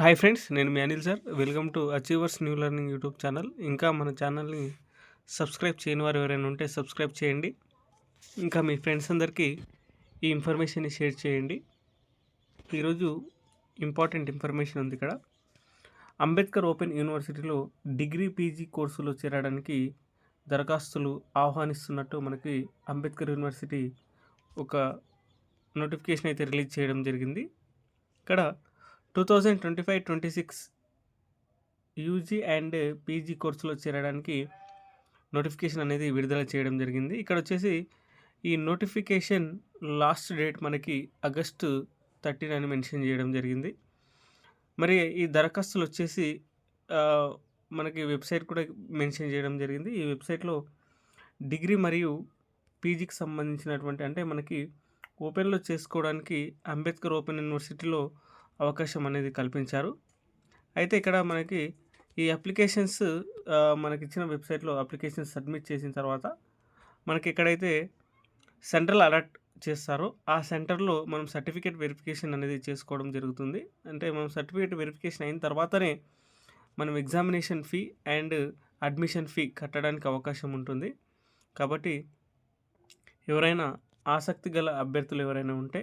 Hi friends నేను మీ Anil sir. Welcome to Achievers New Learning YouTube channel. ఇంకా మన ఛానల్ని సబ్స్క్రైబ్ చేయని వారు ఎవరైనా ఉంటే సబ్స్క్రైబ్ చేయండి. ఇంకా మీ ఫ్రెండ్స్ అందరికీ ఈ ఇన్ఫర్మేషన్ని షేర్ చేయండి. ఈరోజు ఇంపార్టెంట్ ఇన్ఫర్మేషన్ ఉంది ఇక్కడ. అంబేద్కర్ ఓపెన్ యూనివర్సిటీలో డిగ్రీ పీజీ కోర్సులో చేరడానికి దరఖాస్తులు ఆహ్వానిస్తున్నట్టు మనకి అంబేద్కర్ యూనివర్సిటీ ఒక నోటిఫికేషన్ అయితే రిలీజ్ చేయడం జరిగింది. ఇక్కడ two thousand twenty five twenty six UG and PG కోర్సులో చేరడానికి నోటిఫికేషన్ అనేది విడుదల చేయడం జరిగింది. ఇక్కడ వచ్చేసి ఈ నోటిఫికేషన్ లాస్ట్ డేట్ మనకి ఆగస్టు థర్టీన్ అని మెన్షన్ చేయడం జరిగింది. మరి ఈ దరఖాస్తులు వచ్చేసి మనకి వెబ్సైట్ కూడా మెన్షన్ చేయడం జరిగింది. ఈ వెబ్సైట్లో డిగ్రీ మరియు పీజీకి సంబంధించినటువంటి అంటే మనకి ఓపెన్లో చేసుకోవడానికి అంబేద్కర్ ఓపెన్ యూనివర్సిటీలో అవకాశం అనేది కల్పించారు. అయితే ఇక్కడ మనకి ఈ అప్లికేషన్స్ మనకి ఇచ్చిన వెబ్సైట్లో అప్లికేషన్స్ సబ్మిట్ చేసిన తర్వాత మనకి ఎక్కడైతే సెంట్రల్ అలర్ట్ చేస్తారో ఆ సెంటర్లో మనం సర్టిఫికేట్ వెరిఫికేషన్ అనేది చేసుకోవడం జరుగుతుంది. అంటే మనం సర్టిఫికేట్ వెరిఫికేషన్ అయిన తర్వాతనే మనం examination fee and admission fee కట్టడానికి అవకాశం ఉంటుంది. కాబట్టి ఎవరైనా ఆసక్తి గల అభ్యర్థులు ఎవరైనా ఉంటే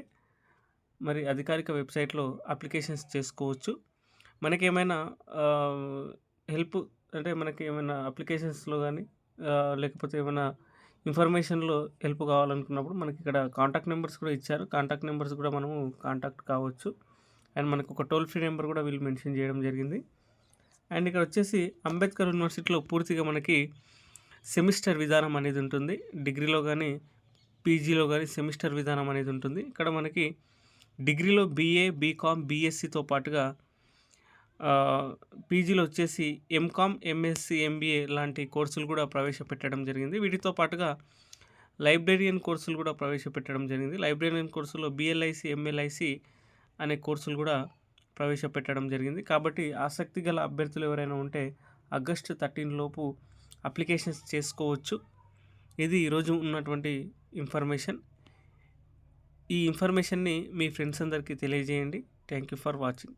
మరి అధికారిక వెబ్సైట్లో అప్లికేషన్స్ చేసుకోవచ్చు. మనకి ఏమైనా హెల్ప్ అంటే మనకి ఏమైనా అప్లికేషన్స్లో కానీ లేకపోతే ఏమైనా ఇన్ఫర్మేషన్లో హెల్ప్ కావాలనుకున్నప్పుడు మనకి ఇక్కడ కాంటాక్ట్ నెంబర్స్ కూడా ఇచ్చారు. కాంటాక్ట్ నెంబర్స్ కూడా మనము కాంటాక్ట్ కావచ్చు. అండ్ మనకు ఒక టోల్ ఫ్రీ నెంబర్ కూడా వీళ్ళు మెన్షన్ చేయడం జరిగింది. అండ్ ఇక్కడ వచ్చేసి అంబేద్కర్ యూనివర్సిటీలో పూర్తిగా మనకి సెమిస్టర్ విధానం అనేది ఉంటుంది. డిగ్రీలో కానీ పీజీలో కానీ సెమిస్టర్ విధానం అనేది ఉంటుంది. ఇక్కడ మనకి డిగ్రీలో బీఏ బీకామ్ బీఎస్సీతో పాటుగా పీజీలో వచ్చేసి ఎంకామ్ ఎంఎస్సి ఎంబీఏ లాంటి కోర్సులు కూడా ప్రవేశపెట్టడం జరిగింది. వీటితో పాటుగా లైబ్రేరియన్ కోర్సులు కూడా ప్రవేశపెట్టడం జరిగింది. లైబ్రేరియన్ కోర్సులో బిఎల్ఐసి ఎంఎల్ఐసి అనే కోర్సులు కూడా ప్రవేశపెట్టడం జరిగింది. కాబట్టి ఆసక్తి గల అభ్యర్థులు ఎవరైనా ఉంటే ఆగస్టు థర్టీన్ లోపు అప్లికేషన్స్ చేసుకోవచ్చు. ఇది ఈరోజు ఉన్నటువంటి ఇన్ఫర్మేషన్. ఈ ఇన్ఫర్మేషన్ని మీ ఫ్రెండ్స్ అందరికీ తెలియజేయండి. Thank you for watching.